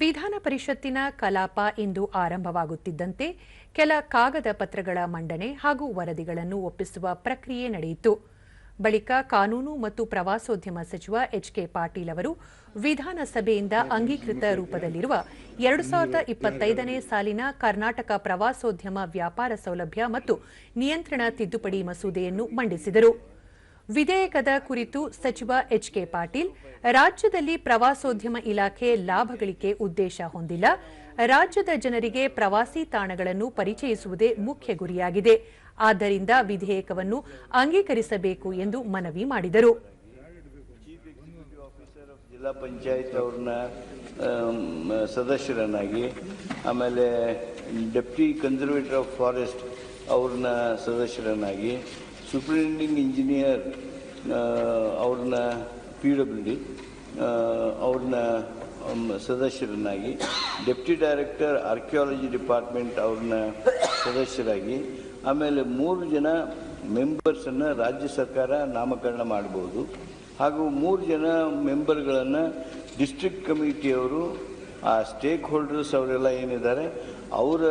ವಿಧಾನ ಪರಿಷತ್ತಿನ ಕಲಾಪ ಇಂದು ಆರಂಭವಾಗುತ್ತಿದ್ದಂತೆ ಕೆಲ ಕಾಗದ ಪತ್ರಗಳ ಮಂಡನೆ ಹಾಗೂ ವರದಿಗಳನ್ನು ಒಪ್ಪಿಸುವ ಪ್ರಕ್ರಿಯೆ ನಡೆಯಿತು. ಬಳಿಕ ಕಾನೂನು ಮತ್ತು ಪ್ರವಾಸೋದ್ಯಮ ಸಚಿವ ಎಚ್ಕೆ ಪಾಟೀಲ್ ಅವರು ವಿಧಾನಸಭೆಯಿಂದ ಅಂಗೀಕೃತ ರೂಪದಲ್ಲಿರುವ ಎರಡು ಸಾವಿರದ ಇಪ್ಪತ್ತೈದನೇ ಸಾಲಿನ ಕರ್ನಾಟಕ ಪ್ರವಾಸೋದ್ಯಮ ವ್ಯಾಪಾರ ಸೌಲಭ್ಯ ಮತ್ತು ನಿಯಂತ್ರಣ ತಿದ್ದುಪಡಿ ಮಸೂದೆಯನ್ನು ಮಂಡಿಸಿದರು. ವಿಧೇಯಕದ ಕುರಿತು ಸಚಿವ ಎಚ್ಕೆ ಪಾಟೀಲ್, ರಾಜ್ಯದಲ್ಲಿ ಪ್ರವಾಸೋದ್ಯಮ ಇಲಾಖೆ ಲಾಭಗಳಿಕೆ ಉದ್ದೇಶ ಹೊಂದಿಲ್ಲ. ರಾಜ್ಯದ ಜನರಿಗೆ ಪ್ರವಾಸಿ ತಾಣಗಳನ್ನು ಪರಿಚಯಿಸುವುದೇ ಮುಖ್ಯ ಗುರಿಯಾಗಿದೆ. ಆದ್ದರಿಂದ ವಿಧೇಯಕವನ್ನು ಅಂಗೀಕರಿಸಬೇಕು ಎಂದು ಮನವಿ ಮಾಡಿದರು. ಜಿಲ್ಲಾ ಪಂಚಾಯತ್ ಅವ್ರನ್ನ ಸದಸ್ಯರನ್ನಾಗಿ, ಆಮೇಲೆ ಡೆಪ್ಟಿ ಕನ್ಸರ್ವೇಟರ್ ಆಫ್ ಫಾರೆಸ್ಟ್ ಅವ್ರನ್ನ ಸದಸ್ಯರನ್ನಾಗಿ ಸೂಪರಿಂಟೆಂಡಿಂಗ್ ಇಂಜಿನಿಯರ್ ಅವ್ರನ್ನ ಪಿ ಡಬ್ಲ್ಯೂ ಡಿ ಅವ್ರನ್ನ ಸದಸ್ಯರನ್ನಾಗಿ ಡೆಪ್ಟಿ ಡೈರೆಕ್ಟರ್ ಆರ್ಕಿಯಾಲಜಿ ಡಿಪಾರ್ಟ್ಮೆಂಟ್ ಅವ್ರನ್ನ ಸದಸ್ಯರಾಗಿ, ಆಮೇಲೆ ಮೂರು ಜನ ಮೆಂಬರ್ಸನ್ನು ರಾಜ್ಯ ಸರ್ಕಾರ ನಾಮಕರಣ ಮಾಡ್ಬೋದು. ಹಾಗೂ ಮೂರು ಜನ ಮೆಂಬರ್ಗಳನ್ನು ಡಿಸ್ಟ್ರಿಕ್ಟ್ ಕಮಿಟಿಯವರು ಆ ಸ್ಟೇಕ್ ಹೋಲ್ಡರ್ಸ್ ಅವರೆಲ್ಲ ಏನಿದ್ದಾರೆ, ಅವರ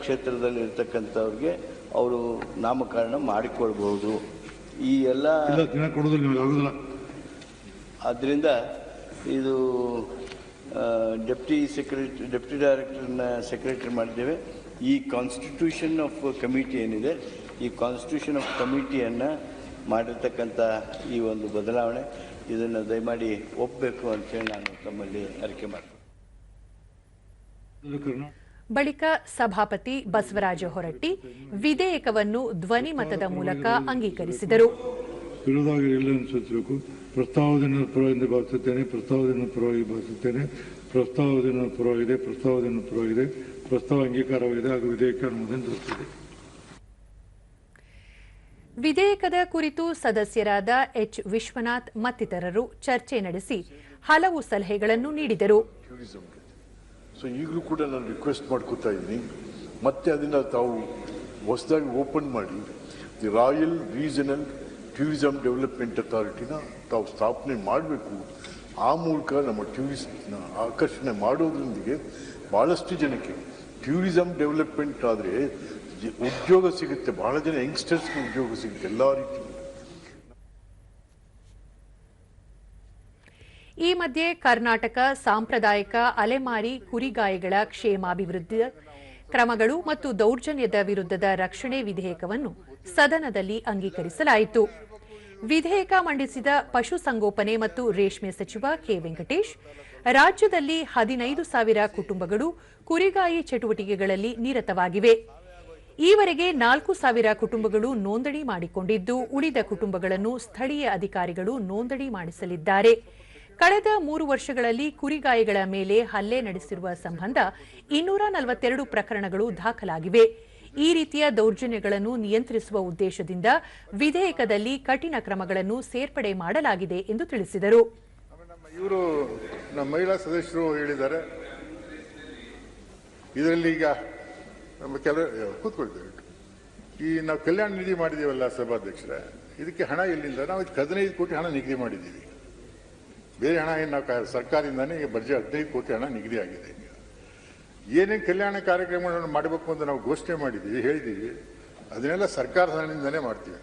ಕ್ಷೇತ್ರದಲ್ಲಿ ಇರ್ತಕ್ಕಂಥವ್ರಿಗೆ ಅವರು ನಾಮಕರಣ ಮಾಡಿಕೊಳ್ಬಹುದು. ಈ ಎಲ್ಲ ಆದ್ದರಿಂದ ಇದು ಡೆಪ್ಟಿ ಸೆಕ್ರೆಟರಿ ಡೆಪ್ಟಿ ಡೈರೆಕ್ಟರ್ನ ಸೆಕ್ರೆಟರಿ ಮಾಡಿದ್ದೇವೆ. ಈ ಕಾನ್ಸ್ಟಿಟ್ಯೂಷನ್ ಆಫ್ ಕಮಿಟಿ ಏನಿದೆ ಈ ಕಾನ್ಸ್ಟಿಟ್ಯೂಷನ್ ಆಫ್ ಕಮಿಟಿಯನ್ನು ಮಾಡಿರ್ತಕ್ಕಂಥ ಈ ಒಂದು ಬದಲಾವಣೆ ಇದನ್ನು ದಯಮಾಡಿ ಒಪ್ಪಬೇಕು ಅಂತೇಳಿ ನಾನು ತಮ್ಮಲ್ಲಿ ಅರಿಕೆ ಮಾಡ್ತೀನಿ. ಬಳಿಕ ಸಭಾಪತಿ ಬಸವರಾಜ ಹೊರಟ್ಟಿ ವಿಧೇಯಕವನ್ನು ಧ್ವನಿಮತದ ಮೂಲಕ ಅಂಗೀಕರಿಸಿದರು. ವಿರೋಧವಾಗಿ ಎಲ್ಲ ಅನುಸರಿಸಬೇಕು ಪ್ರಸ್ತಾವದಿಂದ ಪರವಾಗಿ ಭಾವಿಸುತ್ತೇನೆ ಪ್ರಸ್ತಾವದಿಂದ ಪರವಾಗಿ ಭಾವಿಸುತ್ತೇನೆ ಪ್ರಸ್ತಾವದಿಂದ ಪರವಾಗಿದೆ ಪ್ರಸ್ತಾವದಿಂದ ಪರವಾಗಿದೆ ಪ್ರಸ್ತಾವ ಅಂಗೀಕಾರವಾಗಿದೆ ಹಾಗೂ ವಿಧೇಯಕ ಅನುಮೋದನೆ ದೊರೆತಿದೆ. ವಿಧೇಯಕದ ಕುರಿತು ಸದಸ್ಯರಾದ ಎಚ್. ವಿಶ್ವನಾಥ್ ಮತ್ತಿತರರು ಚರ್ಚೆ ನಡೆಸಿ ಹಲವು ಸಲಹೆಗಳನ್ನು ನೀಡಿದರು. ಸೊ ಈಗಲೂ ಕೂಡ ನಾನು ರಿಕ್ವೆಸ್ಟ್ ಮಾಡ್ಕೋತಾ ಇದ್ದೀನಿ. ಮತ್ತೆ ಅದನ್ನು ತಾವು ಹೊಸದಾಗಿ ಓಪನ್ ಮಾಡಿ the royal regional tourism development ಅಥಾರಿಟಿನ ತಾವು ಸ್ಥಾಪನೆ ಮಾಡಬೇಕು. ಆ ಮೂಲಕ ನಮ್ಮ ಟೂರಿಸ್ಟ್ನ ಆಕರ್ಷಣೆ ಮಾಡೋದ್ರೊಂದಿಗೆ ಭಾಳಷ್ಟು ಜನಕ್ಕೆ ಟೂರಿಸಂ ಡೆವಲಪ್ಮೆಂಟ್ ಆದರೆ ಉದ್ಯೋಗ ಸಿಗುತ್ತೆ. ಭಾಳ ಜನ ಯಂಗ್ಸ್ಟರ್ಸ್ಗೆ ಉದ್ಯೋಗ ಸಿಗುತ್ತೆ. ಎಲ್ಲ ರೀತಿ ಈ ಮಧ್ಯೆ ಕರ್ನಾಟಕ ಸಾಂಪ್ರದಾಯಿಕ ಅಲೆಮಾರಿ ಕುರಿಗಾಯಿಗಳ ಕ್ಷೇಮಾಭಿವೃದ್ಧಿ ಕ್ರಮಗಳು ಮತ್ತು ದೌರ್ಜನ್ಯದ ವಿರುದ್ಧದ ರಕ್ಷಣೆ ವಿಧೇಯಕವನ್ನು ಸದನದಲ್ಲಿ ಅಂಗೀಕರಿಸಲಾಯಿತು. ವಿಧೇಯಕ ಮಂಡಿಸಿದ ಪಶುಸಂಗೋಪನೆ ಮತ್ತು ರೇಷ್ಮೆ ಸಚಿವ ಕೆ ವೆಂಕಟೇಶ್, ರಾಜ್ಯದಲ್ಲಿ ಹದಿನೈದು ಸಾವಿರ ಕುಟುಂಬಗಳು ಕುರಿಗಾಯಿ ಚಟುವಟಿಕೆಗಳಲ್ಲಿ ನಿರತವಾಗಿವೆ. ಈವರೆಗೆ ನಾಲ್ಕು ಸಾವಿರ ಕುಟುಂಬಗಳು ನೋಂದಣಿ ಮಾಡಿಕೊಂಡಿದ್ದು, ಉಳಿದ ಕುಟುಂಬಗಳನ್ನು ಸ್ಥಳೀಯ ಅಧಿಕಾರಿಗಳು ನೋಂದಣಿ ಮಾಡಿಸಲಿದ್ದಾರೆ. ಕಳೆದ ಮೂರು ವರ್ಷಗಳಲ್ಲಿ ಕುರಿಗಾಯಿಗಳ ಮೇಲೆ ಹಲ್ಲೆ ನಡೆಸಿರುವ ಸಂಬಂಧ ಇನ್ನೂರ ನಲವತ್ತೆರಡು ಪ್ರಕರಣಗಳು ದಾಖಲಾಗಿವೆ. ಈ ರೀತಿಯ ದೌರ್ಜನ್ಯಗಳನ್ನು ನಿಯಂತ್ರಿಸುವ ಉದ್ದೇಶದಿಂದ ವಿಧೇಯಕದಲ್ಲಿ ಕಠಿಣ ಕ್ರಮಗಳನ್ನು ಸೇರ್ಪಡೆ ಮಾಡಲಾಗಿದೆ ಎಂದು ತಿಳಿಸಿದರು. ಇವರು ನಮ್ಮ ಮಹಿಳಾ ಸದಸ್ಯರು ಹೇಳಿದ್ದಾರೆ. ಇದರಲ್ಲಿ ಈಗ ನಮ್ಮ ಕೆಲ ಕೂತ್ಕೊಳ್ತೇವೆ. ಈ ನಾವು ಕಲ್ಯಾಣ ನಿಧಿ ಮಾಡಿದ್ದೀವಲ್ಲ ಸಭಾಧ್ಯಕ್ಷರೇ, ಇದಕ್ಕೆ ಹಣ ಎಲ್ಲಿಂದ? ನಾವು ಹದಿನೈದು ಕೋಟಿ ಹಣ ನಿಗದಿ ಮಾಡಿದ್ದೀವಿ. ಬೇರೆ ಹಣ ಏನು ನಾವು ಸರ್ಕಾರದಿಂದನೇ ಈಗ ಬಜೆಟ್ ಹದಿನೈದು ಕೋಟಿ ಹಣ ನಿಗದಿ ಆಗಿದೆ ಏನೇನು ಕಲ್ಯಾಣ ಕಾರ್ಯಕ್ರಮಗಳನ್ನು ಮಾಡಬೇಕು ಅಂತ ನಾವು ಘೋಷಣೆ ಮಾಡಿದ್ದೀವಿ, ಹೇಳಿದ್ದೀವಿ, ಅದನ್ನೆಲ್ಲ ಸರ್ಕಾರ ಹಣದಿಂದನೇ ಮಾಡ್ತೀವಿ.